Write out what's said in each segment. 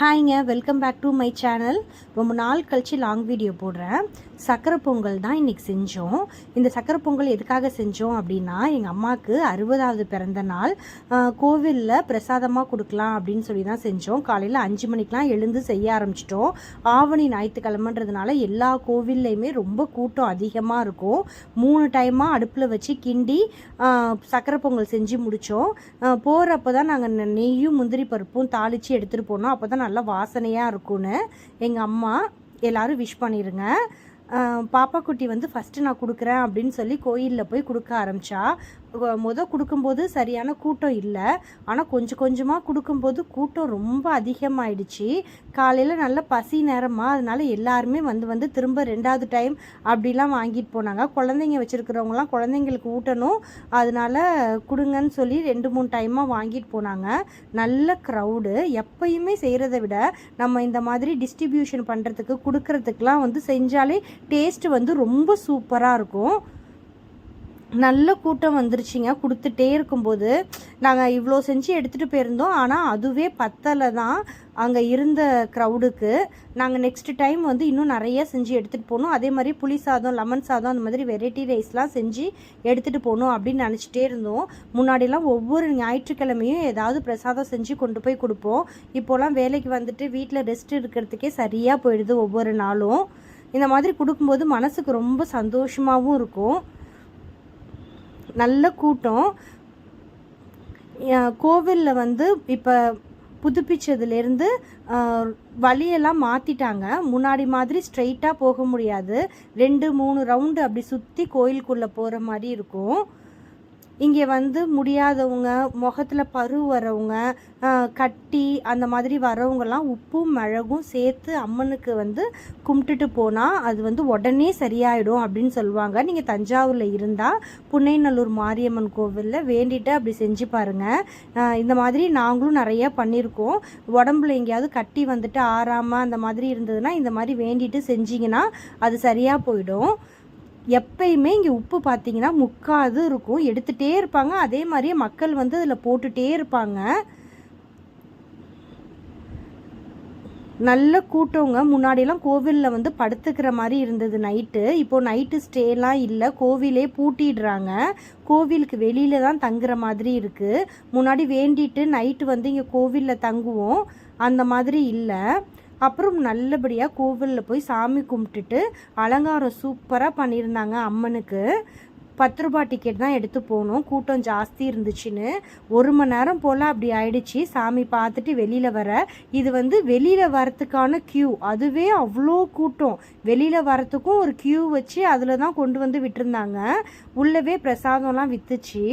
ஹாய்ங்க welcome back to my channel. ரொம்ப நாள் கழித்து லாங் வீடியோ போடுறேன். சக்கரை பொங்கல் தான் இன்றைக்கி செஞ்சோம். இந்த சக்கரை பொங்கல் எதுக்காக செஞ்சோம் அப்படின்னா எங்கள் அம்மாவுக்கு அறுபதாவது பிறந்த நாள். கோவிலில் பிரசாதமாக கொடுக்கலாம் அப்படின்னு சொல்லி தான் செஞ்சோம். காலையில் அஞ்சு மணிக்கெலாம் எழுந்து செய்ய ஆரம்பிச்சிட்டோம். ஆவணி ஞாயிற்றுக்கிழமன்றதுனால எல்லா கோவில்லையுமே ரொம்ப கூட்டம் அதிகமாக இருக்கும். மூணு டைமாக அடுப்பில் வச்சு கிண்டி சக்கரை பொங்கல் செஞ்சு முடித்தோம் போகிறப்ப தான் நாங்கள் நெய்யும் முந்திரி பருப்பும் தாளித்து எடுத்துகிட்டு போனோம். அப்போ தான் நல்லா வாசனையாக இருக்கும்னு எங்கள் அம்மா எல்லோரும் விஷ் பண்ணிடுங்க பாப்பா குட்டி வந்து ஃபஸ்ட்டு நான் கொடுக்குறேன் அப்படின்னு சொல்லி கோயிலில் போய் கொடுக்க ஆரம்பித்தா முத கொடுக்கும்போது சரியான கூட்டம் இல்லை. ஆனால் கொஞ்சம் கொஞ்சமாக கொடுக்கும்போது கூட்டம் ரொம்ப அதிகமாயிடுச்சு. காலையில் நல்ல பசி நேரமாக அதனால எல்லாருமே வந்து வந்து திரும்ப ரெண்டாவது டைம் அப்படிலாம் வாங்கிட்டு போனாங்க. குழந்தைங்க வச்சுருக்கிறவங்களாம் குழந்தைங்களுக்கு ஊட்டணும். அதனால கொடுங்கன்னு சொல்லி ரெண்டு மூணு டைமாக வாங்கிட்டு போனாங்க. நல்ல க்ரௌடு எப்பயுமே செய்கிறத விட நம்ம இந்த மாதிரி டிஸ்ட்ரிபியூஷன் பண்ணுறதுக்கு கொடுக்கறதுக்கெலாம் வந்து செஞ்சாலே டேஸ்ட் வந்து ரொம்ப சூப்பராக இருக்கும். நல்ல கூட்டம் வந்துருச்சுங்க. கொடுத்துட்டே இருக்கும்போது நாங்கள் இவ்வளோ செஞ்சு எடுத்துகிட்டு போயிருந்தோம். ஆனால் அதுவே பத்தலை தான் அங்கே இருந்த க்ரௌடுக்கு நாங்கள் நெக்ஸ்ட் டைம் வந்து இன்னும் நிறைய செஞ்சு எடுத்துகிட்டு போகணும். அதே மாதிரி புளி சாதம் லெமன் சாதம் அந்த மாதிரி வெரைட்டி ரைஸ்லாம் செஞ்சு எடுத்துகிட்டு போகணும் அப்படின்னு நினச்சிட்டே இருந்தோம். முன்னாடிலாம் ஒவ்வொரு ஞாயிற்றுக்கிழமையும் ஏதாவது பிரசாதம் செஞ்சு கொண்டு போய் கொடுப்போம். இப்போலாம் வேலைக்கு வந்துட்டு வீட்டில் ரெஸ்ட் இருக்கிறதுக்கே சரியாக போயிடுது ஒவ்வொரு நாளும். இந்த மாதிரி கொடுக்கும்போது மனசுக்கு ரொம்ப சந்தோஷமாகவும் இருக்கும். நல்ல கூட்டம். கோவிலில் வந்து இப்போ புதுப்பிச்சதுலேருந்து வழியெல்லாம் மாற்றிட்டாங்க முன்னாடி மாதிரி ஸ்ட்ரைட்டாக போக முடியாது. ரெண்டு மூணு ரவுண்டு அப்படி சுற்றி கோயிலுக்குள்ளே போகிற மாதிரி இருக்கும். இங்கே வந்து முடியாதவங்க முகத்தில் பரு வரவங்க கட்டி அந்த மாதிரி வரவங்கெல்லாம் உப்பும் மிளகும் சேர்த்து அம்மனுக்கு வந்து கும்பிட்டுட்டு போனால் அது வந்து உடனே சரியாயிடும் அப்படின்னு சொல்லுவாங்க. நீங்கள் தஞ்சாவூரில் இருந்தால் புன்னைநல்லூர் மாரியம்மன் கோவிலில் வேண்டிட்டு அப்படி செஞ்சு பாருங்கள் இந்த மாதிரி நாங்களும் நிறைய பண்ணியிருக்கோம். உடம்புல எங்கேயாவது கட்டி வந்துட்டு ஆறாமல் அந்த மாதிரி இருந்ததுன்னா இந்த மாதிரி வேண்டிட்டு செஞ்சிங்கன்னா அது சரியாக போயிடும். எப்பயுமே இங்கே உப்பு பார்த்தீங்கன்னா முக்காது இருக்கும். எடுத்துகிட்டே இருப்பாங்க. அதே மாதிரியே மக்கள் வந்து அதில் போட்டுகிட்டே இருப்பாங்க. நல்ல கூட்டங்க. முன்னாடியெல்லாம் கோவிலில் வந்து படுத்துக்கிற மாதிரி இருந்தது நைட்டு. இப்போது நைட்டு ஸ்டேலாம் இல்லை. கோவிலே பூட்டிடுறாங்க. கோவிலுக்கு வெளியில தான் தங்குற மாதிரி இருக்குது முன்னாடி வேண்டிட்டு நைட்டு வந்து இங்கே கோவிலில் தங்குவோம். அந்த மாதிரி இல்லை. அப்புறம் நல்லபடியாக கோவிலில் போய் சாமி கும்பிட்டுட்டு அலங்காரம் சூப்பராக பண்ணியிருந்தாங்க அம்மனுக்கு. பத்து ரூபா டிக்கெட் தான் எடுத்து போனோம். கூட்டம் ஜாஸ்தி இருந்துச்சுன்னு. ஒரு மணி நேரம் போல் அப்படி ஆயிடுச்சு. சாமி பார்த்துட்டு வெளியில் வர. இது வந்து வெளியில் வரத்துக்கான க்யூ அதுவே அவ்வளோ கூட்டம். வெளியில் வரத்துக்கும் ஒரு க்யூ வச்சு அதில் தான் கொண்டு வந்து விட்டுருந்தாங்க. உள்ளவே பிரசாதம்லாம் விற்றுச்சு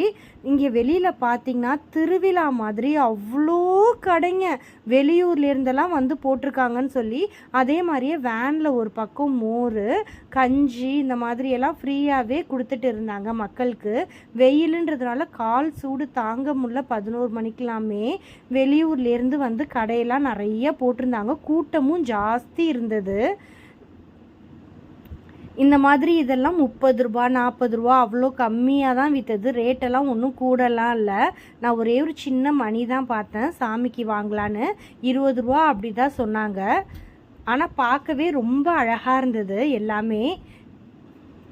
இங்கே வெளியில் பார்த்தீங்கன்னா திருவிழா மாதிரி அவ்வளோ கடைங்க. வெளியூர்லேருந்தெல்லாம் வந்து போட்டிருக்காங்கன்னு சொல்லி அதே மாதிரியே வேனில் ஒரு பக்கம் மோர் கஞ்சி இந்த மாதிரியெல்லாம் ஃப்ரீயாகவே கொடுத்துட்டு இருந்தாங்க. மக்களுக்கு. வெயிலுன்றதுனால கால் சூடு தாங்க முடியல. பதினோரு மணிக்கெல்லாமே வெளியூர்லேருந்து வந்து கடையெல்லாம் நிறைய போட்டிருந்தாங்க. கூட்டமும் ஜாஸ்தி இருந்தது. இந்த மாதிரி இதெல்லாம் முப்பது ரூபா நாற்பது ரூபா அவ்வளோ கம்மியாக தான் விற்றது ரேட்டெல்லாம் ஒன்றும் கூடலாம் இல்லை. நான் ஒரே ஒரு சின்ன மணி தான் பார்த்தேன். சாமிக்கு வாங்கலான்னு இருபது ரூபா அப்படி தான் சொன்னாங்க. ஆனால் பார்க்கவே ரொம்ப அழகாக இருந்தது எல்லாமே.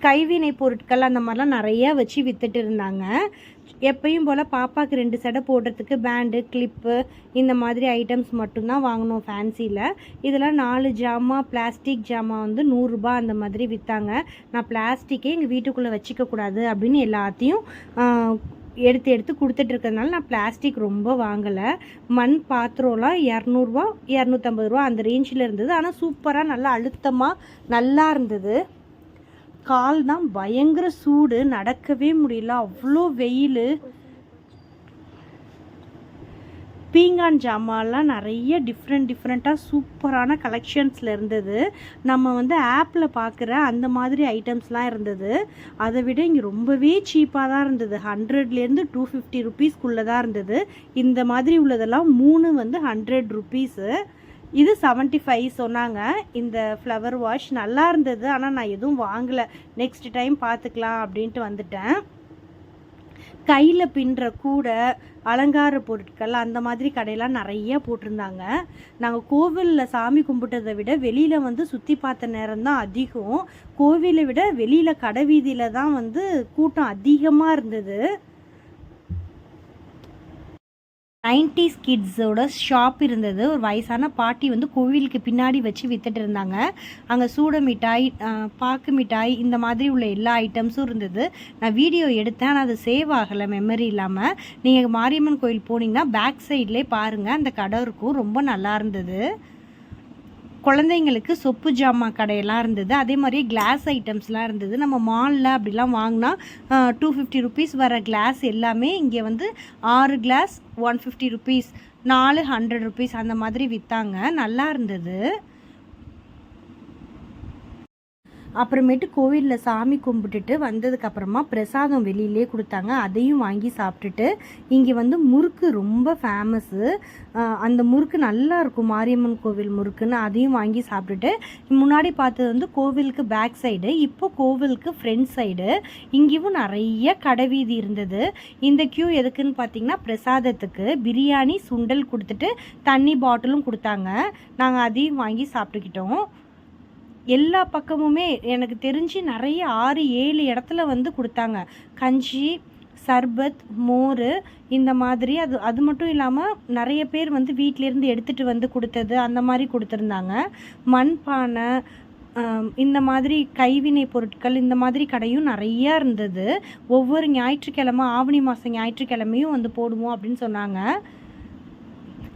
கைவினை பொருட்கள் அந்த மாதிரிலாம் நிறைய வச்சு விற்றுட்டு இருந்தாங்க. எப்பயும் போல் பாப்பாவுக்கு ரெண்டு சடை போடுறதுக்கு பேண்டு கிளிப்பு இந்த மாதிரி ஐட்டம்ஸ் மட்டும்தான் வாங்கினோம் ஃபேன்சியில் இதெல்லாம் நாலு ஜாமா பிளாஸ்டிக் ஜாமா வந்து நூறுரூபா அந்த மாதிரி விற்றாங்க நான் பிளாஸ்டிக்கே எங்கள் வீட்டுக்குள்ளே வச்சுக்க கூடாது அப்படின்னு எல்லாத்தையும் எடுத்து எடுத்து கொடுத்துட்டு இருக்கிறதுனால நான் பிளாஸ்டிக் ரொம்ப வாங்கலை. மண் பாத்திரம்லாம் இரநூறுவா இரநூத்தம்பது ரூபா அந்த ரேஞ்சில் இருந்தது. ஆனால் சூப்பராக நல்லா அழுத்தமாக நல்லா இருந்தது. கால் தான் பயங்கர சூடு நடக்கவே முடியல. அவ்வளோ வெயில். பீங்கான் ஜாமான்லாம் நிறைய டிஃப்ரெண்ட் டிஃப்ரெண்ட்டாக சூப்பரான கலெக்ஷன்ஸில் இருந்தது. நம்ம வந்து ஆப்பில் பார்க்குற அந்த மாதிரி ஐட்டம்ஸ்லாம் இருந்தது. அதை விட இங்கே ரொம்பவே சீப்பாக தான் இருந்தது. ஹண்ட்ரட்லேருந்து டூ ஃபிஃப்டி ருபீஸ்க்குள்ளே தான் இருந்தது. இந்த மாதிரி உள்ளதெல்லாம் மூணு வந்து ஹண்ட்ரட் ருபீஸு இது 75 ஃபைவ் சொன்னாங்க. இந்த ஃப்ளவர் வாஷ் நல்லா இருந்தது ஆனால் நான் எதுவும் வாங்கலை. நெக்ஸ்ட் டைம் பார்த்துக்கலாம் அப்படின்ட்டு வந்துட்டேன். கையில் பின்னுற கூடை அலங்கார பொருட்கள் அந்த மாதிரி கடையெல்லாம் நிறைய போட்டிருந்தாங்க. நாங்கள் கோவிலில் சாமி கும்பிட்டதை விட வெளியில் வந்து சுற்றி பார்த்த நேரம் தான் அதிகம். கோவிலை விட வெளியில் கடை வீதியில் தான் வந்து கூட்டம் அதிகமாக இருந்தது. நைன்டிஸ் கிட்ஸோட ஷாப் இருந்தது. ஒரு வயசான பாட்டி வந்து கோவிலுக்கு பின்னாடி வச்சு வித்துட்டு இருந்தாங்க. அங்கே சூட மிட்டாய் பாக்கு மிட்டாய் இந்த மாதிரி உள்ள எல்லா ஐட்டம்ஸும் இருந்தது. நான் வீடியோ எடுத்தேன். ஆனால் அது சேவ் ஆகலை மெமரி இல்லாமல் நீங்கள் மாரியம்மன் கோயில் போனீங்கன்னா பேக் சைட்லேயே பாருங்கள் அந்த கடை இருக்கும். ரொம்ப நல்லா இருந்தது. குழந்தைங்களுக்கு சொப்பு ஜாமான் கடையெல்லாம் இருந்தது. அதே மாதிரி கிளாஸ் ஐட்டம்ஸ்லாம் இருந்தது. நம்ம மாலில் அப்படிலாம் வாங்கினா டூ ஃபிஃப்டி ருபீஸ் வர கிளாஸ் எல்லாமே இங்கே வந்து ஆறு கிளாஸ் ஒன் ஃபிஃப்டி ருபீஸ் நாலு ஹண்ட்ரட் ருபீஸ் அந்த மாதிரி விற்றாங்க நல்லா இருந்தது. அப்புறமேட்டு கோவிலில் சாமி கும்பிட்டுட்டு வந்ததுக்கப்புறமா பிரசாதம் வெளியிலே கொடுத்தாங்க. அதையும் வாங்கி சாப்பிட்டுட்டு இங்கே வந்து முறுக்கு ரொம்ப ஃபேமஸ்ஸு அந்த முறுக்கு நல்லா இருக்கும். மாரியம்மன் கோவில் முறுக்குன்னு அதையும் வாங்கி சாப்பிட்டுட்டு முன்னாடி பார்த்தது வந்து கோவிலுக்கு பேக் சைடு இப்போ கோவிலுக்கு ஃப்ரண்ட் சைடு இங்கேயும் நிறைய கடைவீதி இருந்தது. இந்த க்யூ எதுக்குன்னு பார்த்தீங்கன்னா பிரசாதத்துக்கு பிரியாணி சுண்டல் கொடுத்துட்டு தண்ணி பாட்டிலும் கொடுத்தாங்க. நாங்கள் அதையும் வாங்கி சாப்பிட்டுக்கிட்டோம். எல்லா பக்கமுமே எனக்கு தெரிஞ்சு நிறைய ஆறு ஏழு இடத்துல வந்து கொடுத்தாங்க. கஞ்சி சர்பத் மோர் இந்த மாதிரி. அது அது மட்டும் இல்லாமல் நிறைய பேர் வந்து வீட்டிலேருந்து எடுத்துகிட்டு வந்து கொடுத்தது அந்த மாதிரி கொடுத்துருந்தாங்க. மண்பானை இந்த மாதிரி கைவினை பொருட்கள் இந்த மாதிரி கடையும் நிறையா இருந்தது. ஒவ்வொரு ஞாயிற்றுக்கிழமை ஆவணி மாதம் ஞாயிற்றுக்கிழமையும் வந்து போடுவோம் அப்படின்னு சொன்னாங்க.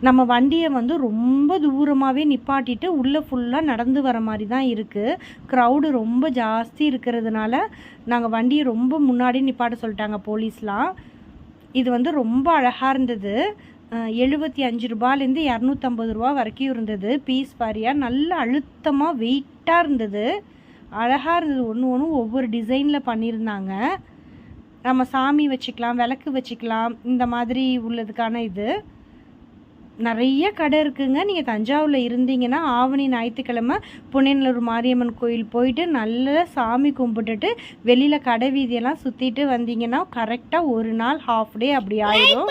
நம்ம வண்டியை வந்து ரொம்ப தூரமாகவே நிப்பாட்டிட்டு உள்ளே ஃபுல்லாக நடந்து வர மாதிரி தான் இருக்குது க்ரௌடு ரொம்ப ஜாஸ்தி இருக்கிறதுனால நாங்கள் வண்டியை ரொம்ப முன்னாடி நிப்பாட்ட சொல்லிட்டாங்க போலீஸ்லாம். இது வந்து ரொம்ப அழகாக இருந்தது. எழுபத்தி அஞ்சு ரூபாலேருந்து இரநூத்தம்பது ரூபா வரைக்கும் இருந்தது. பீஸ் வாரியாக நல்ல அழுத்தமாக வெயிட்டாக இருந்தது. அழகாக இருந்தது. ஒன்று ஒன்றும் ஒவ்வொரு டிசைனில் பண்ணியிருந்தாங்க. நம்ம சாமி வச்சுக்கலாம் விளக்கு வச்சுக்கலாம் இந்த மாதிரி உள்ளதுக்கான இது. நிறைய கடை இருக்குங்க. நீங்கள் தஞ்சாவூரில் இருந்தீங்கன்னா ஆவணி ஞாயிற்றுக்கிழமை புனேநல்லூர் மாரியம்மன் கோயில் போயிட்டு நல்ல சாமி கும்பிட்டுட்டு வெளியில் கடை வீதியெல்லாம் சுற்றிட்டு வந்தீங்கன்னா கரெக்டாக ஒரு நாள் ஹாஃப் டே அப்படி ஆயிடும்.